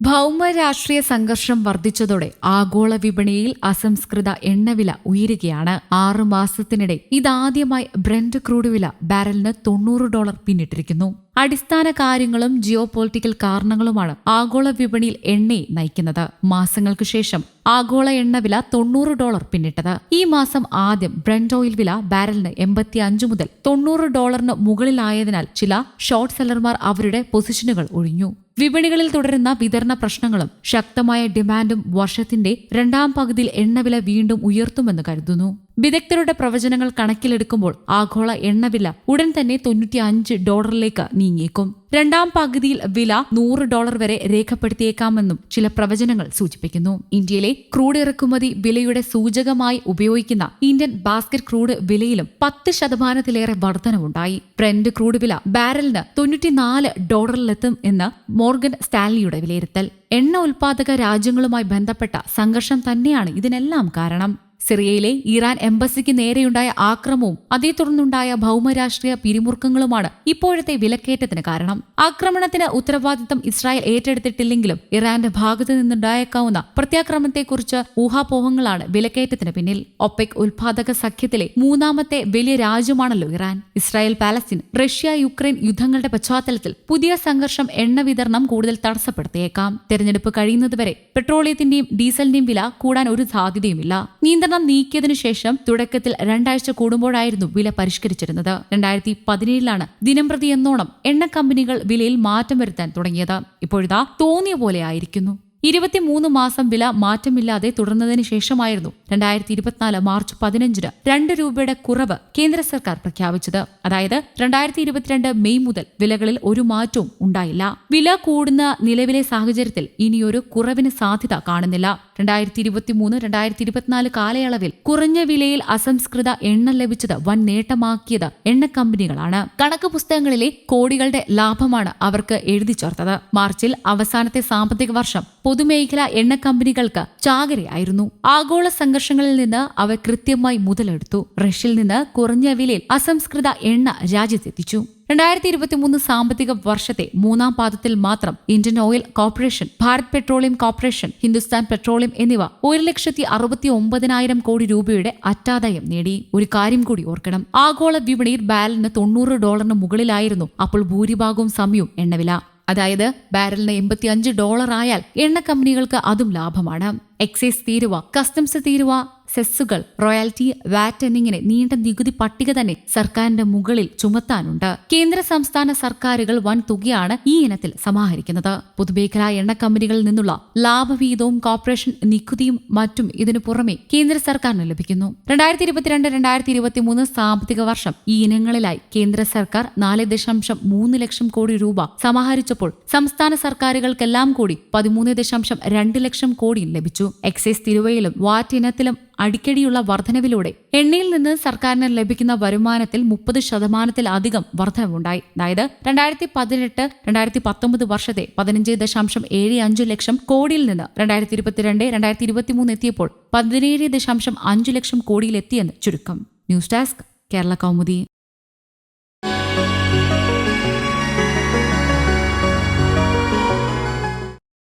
ഭൗമ രാഷ്ട്രീയ സംഘർഷം വർദ്ധിച്ചതോടെ ആഗോള വിപണിയിൽ അസംസ്കൃത എണ്ണവില ഉയരുകയാണ്. ആറു മാസത്തിനിടെ ഇതാദ്യമായി ബ്രന്റ് ക്രൂഡ് വില ബാരലിന് തൊണ്ണൂറ് ഡോളർ പിന്നിട്ടിരിക്കുന്നു. അടിസ്ഥാന കാര്യങ്ങളും ജിയോ പൊളിറ്റിക്കൽ കാരണങ്ങളുമാണ് ആഗോള വിപണിയിൽ എണ്ണയെ നയിക്കുന്നത്. മാസങ്ങൾക്ക് ശേഷം ആഗോള എണ്ണവില തൊണ്ണൂറ് ഡോളർ പിന്നിട്ടത്. ഈ മാസം ആദ്യം ബ്രന്റ് ഓയിൽ വില ബാരലിന് എൺപത്തി അഞ്ച് മുതൽ തൊണ്ണൂറ് ഡോളറിന് മുകളിലായതിനാൽ ചില ഷോർട്ട് സെല്ലർമാർ അവരുടെ പൊസിഷനുകൾ ഒഴിഞ്ഞു. വിപണികളിൽ തുടരുന്ന വിതരണ പ്രശ്നങ്ങളും ശക്തമായ ഡിമാൻഡും വർഷത്തിന്റെ രണ്ടാം പകുതിയിൽ എണ്ണവില വീണ്ടും ഉയർത്തുമെന്ന് കരുതുന്നു. വിദഗ്ധരുടെ പ്രവചനങ്ങൾ കണക്കിലെടുക്കുമ്പോൾ ആഗോള എണ്ണവില ഉടൻ തന്നെ തൊണ്ണൂറ്റി അഞ്ച് ഡോളറിലേക്ക് നീങ്ങിയേക്കും. രണ്ടാം പകുതിയിൽ വില നൂറ് ഡോളർ വരെ രേഖപ്പെടുത്തിയേക്കാമെന്നും ചില പ്രവചനങ്ങൾ സൂചിപ്പിക്കുന്നു. ഇന്ത്യയിലെ ക്രൂഡ് ഇറക്കുമതി വിലയുടെ സൂചകമായി ഉപയോഗിക്കുന്ന ഇന്ത്യൻ ബാസ്ക്കറ്റ് ക്രൂഡ് വിലയിലും പത്ത് ശതമാനത്തിലേറെ വർധനവുണ്ടായി. ബ്രെൻഡ് ക്രൂഡ് വില ബാരലിന് തൊണ്ണൂറ്റിനാല് ഡോളറിലെത്തും എന്ന് മോർഗൻ സ്റ്റാലിയുടെ വിലയിരുത്തൽ. എണ്ണ ഉൽപാദക രാജ്യങ്ങളുമായി ബന്ധപ്പെട്ട സംഘർഷം തന്നെയാണ് ഇതിനെല്ലാം കാരണം. സിറിയയിലെ ഇറാൻ എംബസിക്ക് നേരെയുണ്ടായ ആക്രമവും അതേ തുടർന്നുണ്ടായ ഭൗമരാഷ്ട്രീയ പിരിമുറുക്കങ്ങളുമാണ് ഇപ്പോഴത്തെ വിലക്കയറ്റത്തിന് കാരണം. ആക്രമണത്തിന് ഉത്തരവാദിത്തം ഇസ്രായേൽ ഏറ്റെടുത്തിട്ടില്ലെങ്കിലും ഇറാന്റെ ഭാഗത്തു നിന്നുണ്ടായേക്കാവുന്ന പ്രത്യാക്രമണത്തെക്കുറിച്ച് ഊഹാപോഹങ്ങളാണ് വിലക്കയറ്റത്തിന് പിന്നിൽ. ഒപെക് ഉൽപാദക സഖ്യത്തിലെ മൂന്നാമത്തെ വലിയ രാജ്യമാണല്ലോ Iran. Israel Palestine Russia Ukraine യുദ്ധങ്ങളുടെ പശ്ചാത്തലത്തിൽ പുതിയ സംഘർഷം എണ്ണ വിതരണം കൂടുതൽ തടസ്സപ്പെടുത്തിയേക്കാം. തെരഞ്ഞെടുപ്പ് കഴിയുന്നതുവരെ പെട്രോളിയത്തിന്റെയും ഡീസലിന്റെയും വില കൂടാൻ ഒരു സാധ്യതയുമില്ല. നിയന്ത്രണം നീക്കിയതിനു ശേഷം തുടക്കത്തിൽ രണ്ടാഴ്ച കൂടുമ്പോഴായിരുന്നു വില പരിഷ്കരിച്ചിരുന്നത്. രണ്ടായിരത്തി പതിനേഴിലാണ് ദിനംപ്രതി എന്നോണം എണ്ണ കമ്പനികൾ വിലയിൽ മാറ്റം വരുത്താൻ തുടങ്ങിയത്. ഇപ്പോഴിതാ തോന്നിയ പോലെ ആയിരിക്കുന്നു. ഇരുപത്തിമൂന്ന് മാസം വില മാറ്റമില്ലാതെ തുടർന്നതിന് ശേഷമായിരുന്നു രണ്ടായിരത്തി ഇരുപത്തിനാല് മാർച്ച് പതിനഞ്ചിന് രണ്ട് രൂപയുടെ കുറവ് കേന്ദ്ര സർക്കാർ പ്രഖ്യാപിച്ചത്. അതായത് രണ്ടായിരത്തി ഇരുപത്തിരണ്ട് മെയ് മുതൽ വിലകളിൽ ഒരു മാറ്റവും ഉണ്ടായില്ല. വില കൂടുന്ന നിലവിലെ സാഹചര്യത്തിൽ ഇനിയൊരു കുറവിന് സാധ്യത കാണുന്നില്ല. രണ്ടായിരത്തി ഇരുപത്തി മൂന്ന് രണ്ടായിരത്തി ഇരുപത്തിനാല് കാലയളവിൽ കുറഞ്ഞ വിലയിൽ അസംസ്കൃത എണ്ണ ലഭിച്ചത് വൻ നേട്ടമാക്കിയത് എണ്ണ കമ്പനികളാണ്. കണക്ക് പുസ്തകങ്ങളിലെ കോടികളുടെ ലാഭമാണ് അവർക്ക് എഴുതി ചേർത്തത്. മാർച്ചിൽ അവസാനത്തെ സാമ്പത്തിക വർഷം പൊതുമേഖലാ എണ്ണ കമ്പനികൾക്ക് ചാകരയായിരുന്നു. ആഗോള സംഘർഷങ്ങളിൽ നിന്ന് അവർ കൃത്യമായി മുതലെടുത്തു. റഷ്യയിൽ നിന്ന് കുറഞ്ഞ വിലയിൽ അസംസ്കൃത എണ്ണ രാജ്യത്തെത്തിച്ചു. രണ്ടായിരത്തി ഇരുപത്തി മൂന്ന് സാമ്പത്തിക വർഷത്തെ മൂന്നാം പാദത്തിൽ മാത്രം Indian Oil Corporation Bharat Petroleum Corporation Hindustan Petroleum എന്നിവ ഒരു ലക്ഷത്തി അറുപത്തി ഒമ്പതിനായിരം കോടി രൂപയുടെ അറ്റാദായം നേടി. ഒരു കാര്യം കൂടി ഓർക്കണം. ആഗോള വിപണിയിൽ ബാരലിന് തൊണ്ണൂറ് ഡോളറിന് മുകളിലായിരുന്നു. അപ്പോൾ ഭൂരിഭാഗവും സമയവും എണ്ണവില അതായത് ബാരലിന് എൺപത്തിയഞ്ച് ഡോളർ ആയാൽ എണ്ണ കമ്പനികൾക്ക് അതും ലാഭമാണ്. എക്സൈസ് തീരുവ കസ്റ്റംസ് തീരുവ സെസ്സുകൾ റോയാലിറ്റി വാറ്റ് എന്നിങ്ങനെ നീണ്ട നികുതി പട്ടിക തന്നെ സർക്കാരിന്റെ മുകളിൽ ചുമത്താനുണ്ട്. കേന്ദ്ര സംസ്ഥാന സർക്കാരുകൾ വൻ തുകയാണ് ഈ ഇനത്തിൽ സമാഹരിക്കുന്നത്. പൊതുമേഖലാ എണ്ണ കമ്പനികളിൽ നിന്നുള്ള ലാഭവീതവും കോർപ്പറേഷൻ നികുതിയും മറ്റും ഇതിനു പുറമെ കേന്ദ്ര സർക്കാരിന് ലഭിക്കുന്നു. രണ്ടായിരത്തി ഇരുപത്തിരണ്ട് രണ്ടായിരത്തി ഇരുപത്തിമൂന്ന് സാമ്പത്തിക വർഷം ഈ ഇനങ്ങളിലായി കേന്ദ്ര സർക്കാർ നാല് ദശാംശം മൂന്ന് ലക്ഷം കോടി രൂപ സമാഹരിച്ചപ്പോൾ സംസ്ഥാന സർക്കാരുകൾക്കെല്ലാം കൂടി പതിമൂന്ന് ദശാംശം രണ്ട് ലക്ഷം കോടി ലഭിച്ചു. എക്സൈസ് തിരുവയിലും വാറ്റ് ഇനത്തിലും അടിക്കടിയുള്ള വർധനവിലൂടെ എണ്ണയിൽ നിന്ന് സർക്കാരിന് ലഭിക്കുന്ന വരുമാനത്തിൽ മുപ്പത് ശതമാനത്തിലധികം വർധനവുണ്ടായി. അതായത് രണ്ടായിരത്തി പതിനെട്ട് രണ്ടായിരത്തി പത്തൊമ്പത് വർഷത്തെ പതിനഞ്ച് ദശാംശം ഏഴ് അഞ്ച് ലക്ഷം കോടിയിൽ നിന്ന് രണ്ടായിരത്തി ഇരുപത്തിരണ്ട് രണ്ടായിരത്തി ഇരുപത്തിമൂന്ന് എത്തിയപ്പോൾ പതിനേഴ് ദശാംശം അഞ്ച് ലക്ഷം കോടിയിലെത്തിയെന്ന് ചുരുക്കം. News desk Kerala Kaumudi.